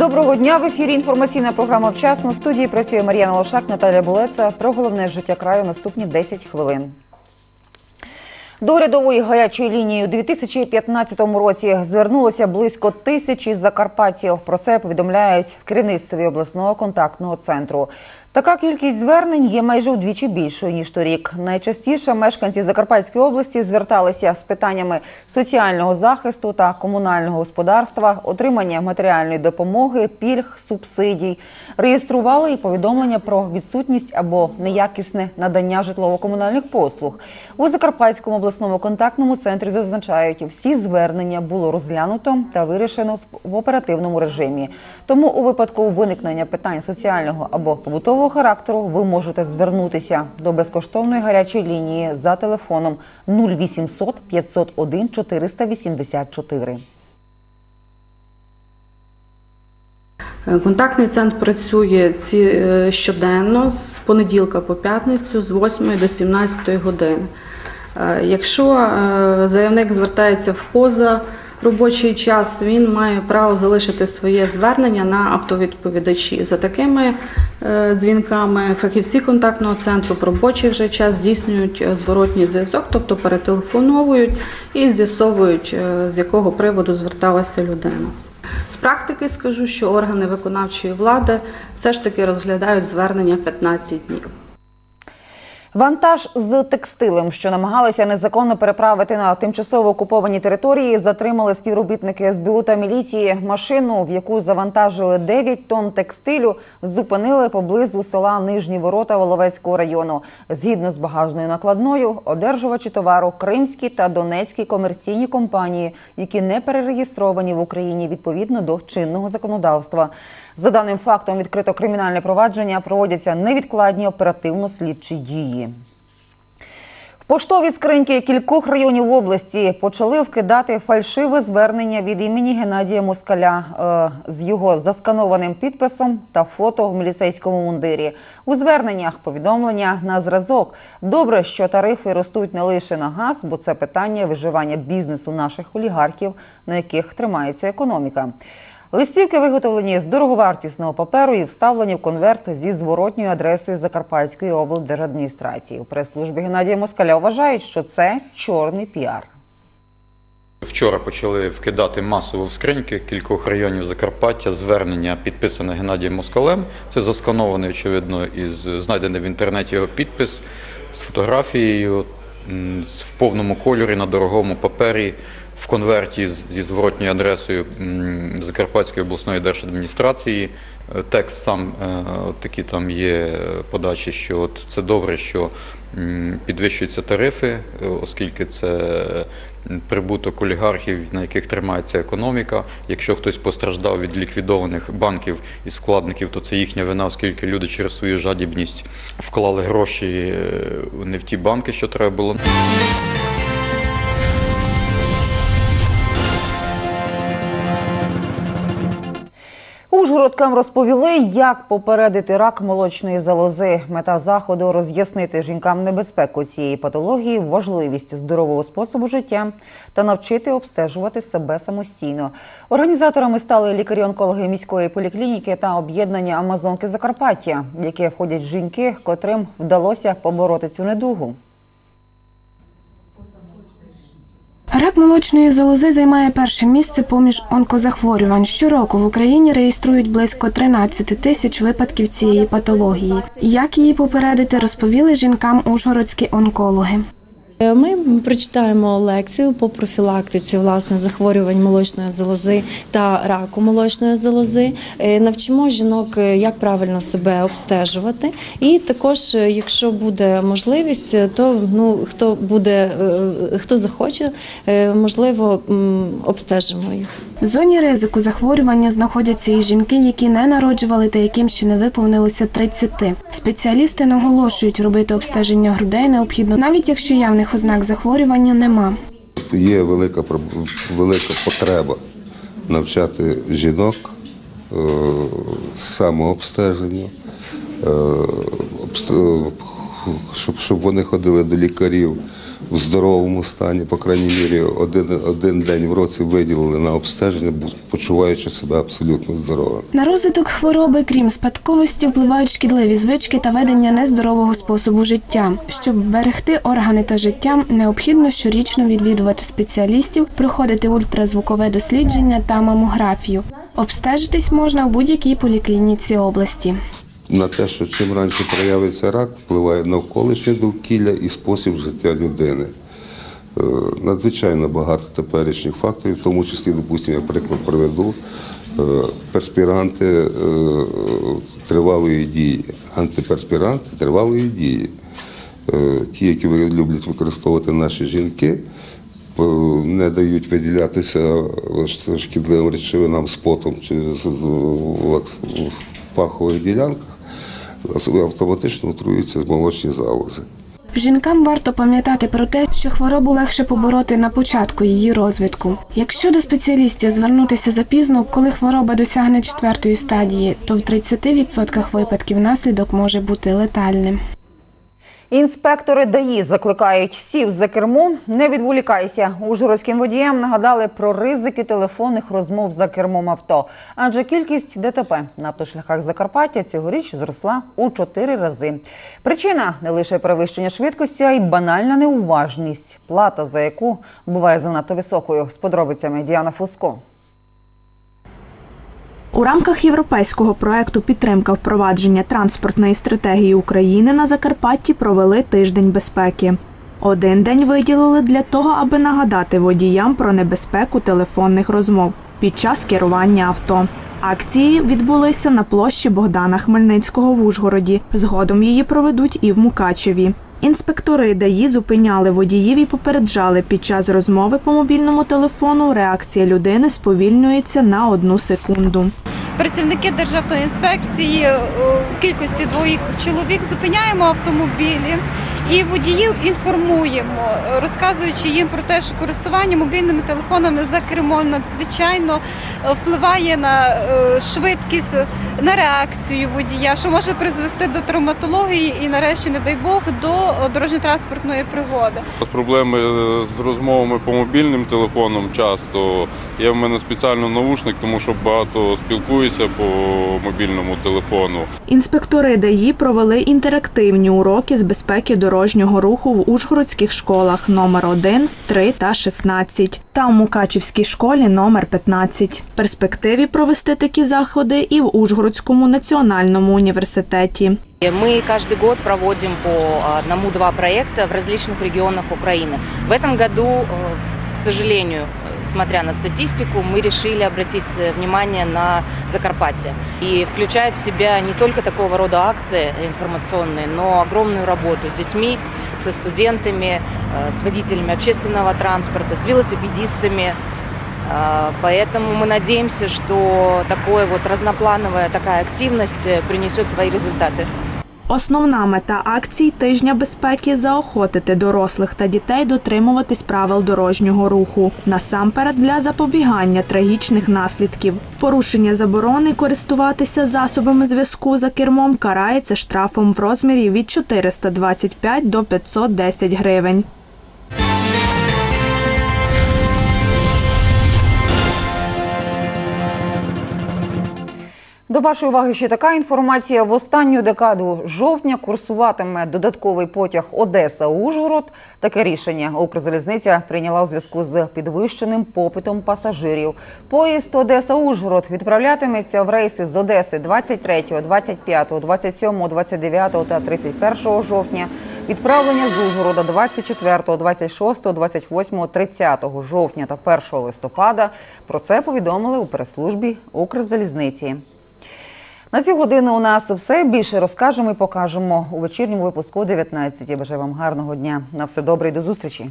Доброго дня в ефірі. Інформаційна програма вчасно. В студії працює Мар'яна Лошак, Наталя Булеца. Про головне життя краю наступні 10 хвилин. До урядової гарячої лінії у 2015 році звернулося близько тисячі закарпатців. Про це повідомляють в керівництві обласного контактного центру. Така кількість звернень є майже вдвічі більшою ніж торік. Найчастіше мешканці Закарпатської області зверталися з питаннями соціального захисту та комунального господарства, отримання матеріальної допомоги, пільг, субсидій. Реєстрували і повідомлення про відсутність або неякісне надання житлово-комунальних послуг. У Закарпатському обласному контактному центрі зазначають, всі звернення було розглянуто та вирішено в оперативному режимі. Тому у випадку виникнення питань соціального або побутового характеру ви можете звернутися до безкоштовної гарячої лінії за телефоном 0800 501 484. Е, Контактний центр працює ці, е, щоденно з понеділка по п'ятницю з 8 до 17 години. Е, Якщо е, заявник звертається в поза робочий час, він має право залишити своє звернення на автовідповідачі. За такими е, дзвінками фахівці контактного центру в робочий вже час здійснюють е, зворотній зв'язок, тобто перетелефоновують і з'ясовують, е, з якого приводу зверталася людина. З практики скажу, що органи виконавчої влади все ж таки розглядають звернення 15 днів. Вантаж з текстилем, що намагалися незаконно переправити на тимчасово окуповані території, затримали співробітники СБУ та міліції. Машину, в яку завантажили 9 тонн текстилю, зупинили поблизу села Нижні Ворота Воловецького району. Згідно з багажною накладною, одержувачі товару кримські та донецькі комерційні компанії, які не перереєстровані в Україні відповідно до чинного законодавства. За даним фактом відкрито кримінальне провадження проводяться невідкладні оперативно-слідчі дії. В поштові скриньки кількох районів області почали вкидати фальшиве звернення від імені Геннадія Москаля е, з його засканованим підписом та фото в міліцейському мундирі. У зверненнях повідомлення на зразок. Добре, що тарифи ростуть не лише на газ, бо це питання виживання бізнесу наших олігархів, на яких тримається економіка. Листівки виготовлені з дороговартісного паперу і вставлені в конверт зі зворотньою адресою Закарпатської облдержадміністрації. У прес-службі Геннадія Москаля вважають, що це чорний піар. Вчора почали вкидати масово в скриньки кількох районів Закарпаття звернення, підписане Геннадієм Москалем. Це засканований, очевидно, із знайдений в інтернеті його підпис з фотографією в повному кольорі на дорогому папері в конверті зі зворотньою адресою Закарпатської обласної держадміністрації. Е, Текст сам е, такі там є подачі, що от це добре, що підвищуються тарифи, е, оскільки це прибуток олігархів, на яких тримається економіка. Якщо хтось постраждав від ліквідованих банків і складників, то це їхня вина, оскільки люди через свою жадібність вклали гроші не в ті банки, що треба було. Ужгородкам розповіли, як попередити рак молочної залози. Мета заходу роз'яснити жінкам небезпеку цієї патології, важливість здорового способу життя та навчити обстежувати себе самостійно. Організаторами стали лікарі-онкологи міської поліклініки та об'єднання Амазонки Закарпаття, в яке входять жінки, котрим вдалося побороти цю недугу. Рак молочної залози займає перше місце поміж онкозахворювань. Щороку в Україні реєструють близько 13 тисяч випадків цієї патології. Як її попередити, розповіли жінкам ужгородські онкологи. Е, Ми прочитаємо лекцію по профілактиці власне захворювань молочної залози та раку молочної залози. Е, Навчимо жінок, е, як правильно себе обстежувати. І також, якщо буде можливість, то ну хто буде, хто захоче, можливо, обстежимо їх. В зоні ризику захворювання знаходяться і жінки, які не народжували та яким ще не виповнилося 30. Спеціалісти наголошують, робити обстеження грудей необхідно, навіть якщо явних ознак захворювання нема. Є велика велика потреба навчати жінок е, самообстеженню, е, е, щоб вони ходили до лікарів в здоровому стані, по крайній мірі, один, один день в році виділили на обстеження, почуваючи себе абсолютно здоровим. На розвиток хвороби, крім спадковості, впливають шкідливі звички та ведення нездорового способу життя. Щоб берегти органи та життя, необхідно щорічно відвідувати спеціалістів, проходити ультразвукове дослідження та мамографію. Обстежитись можна у будь-якій поліклініці області. На те, що чим раніше проявиться рак, впливає навколишнє довкілля і спосіб життя людини. Е, Надзвичайно багато теперішніх факторів, в тому числі, допустимо, я приклад приведу е, перспіранти е, тривалої дії, антиперспіранти тривалої дії. Ті, які люблять використовувати наші жінки, не дають виділятися шкідливим речовинам з потом чи з- з- в лакс- в пахових ділянках, автоматично отруються молочні залози. Жінкам варто пам'ятати про те, що хворобу легше побороти на початку її розвитку. Якщо до спеціалістів звернутися запізно, коли хвороба досягне четвертої стадії, то в 30% випадків наслідок може бути летальним. Інспектори ДАІ закликають сів за кермо, не відволікайся. Ужгородським водіям нагадали про ризики телефонних розмов за кермом авто. Адже кількість ДТП на автошляхах Закарпаття цьогоріч зросла у чотири рази. Причина не лише перевищення швидкості, а й банальна неуважність, плата за яку буває занадто високою. З подробицями Діана Фуско. У рамках європейського проекту підтримка впровадження транспортної стратегії України на Закарпатті провели тиждень безпеки. Один день виділили для того, аби нагадати водіям про небезпеку телефонних розмов під час керування авто. Акції відбулися на площі Богдана Хмельницького в Ужгороді. Згодом її проведуть і в Мукачеві. Інспектори ДАІ зупиняли водіїв і попереджали під час розмови по мобільному телефону. Реакція людини сповільнюється на одну секунду. Працівники Державної інспекції е, в кількості двох чоловік зупиняємо автомобілі і водіїв інформуємо, е, розказуючи їм про те, що користування мобільними телефонами за кермом надзвичайно е, впливає на е, швидкість, на реакцію водія, що може призвести до травматології і, нарешті, не дай Бог, до е, дорожньо-транспортної пригоди. Проблеми е, з розмовами по мобільним телефонам часто. Є в мене спеціально наушник, тому що багато спілкуюся по мобільному телефону. Інспектори ДАІ провели інтерактивні уроки з безпеки дорожнього руху в ужгородських школах номер 1, 3 та 16 та в Мукачівській школі номер 15. В перспективі провести такі заходи і в Ужгородському національному університеті. Мы каждый год проводим по одному-два проекта в различных регионах Украины. В этом году, э, к сожалению, э, смотря на статистику, мы решили обратить э, внимание на Закарпатье. И включает в себя не только такого рода акции информационные, но огромную работу с детьми, со студентами, э, с водителями общественного транспорта, с велосипедистами, А, Поэтому мы надеемся, что такое вот разноплановая такая активность э, принесет свои результаты. Основна мета акцій тижня безпеки заохотити дорослих та дітей дотримуватись правил дорожнього руху насамперед для запобігання трагічних наслідків. Порушення заборони користуватися засобами зв'язку за кермом карається штрафом в розмірі від 425 до 510 гривень. До вашої уваги ще така інформація. В останню декаду жовтня курсуватиме додатковий потяг Одеса-Ужгород. Таке рішення Укрзалізниця прийняла у зв'язку з підвищеним попитом пасажирів. Поїзд Одеса-Ужгород відправлятиметься в рейси з Одеси 23, 25, 27, 29 та 31 жовтня. Відправлення з Ужгорода 24, 26, 28, 30 жовтня та 1 листопада. Про це повідомили у прес-службі Укрзалізниці. На ці години у нас все більше розкажемо і покажемо у вечірньому випуску о 19. Я бажаю вам гарного дня. На все добре і до зустрічі.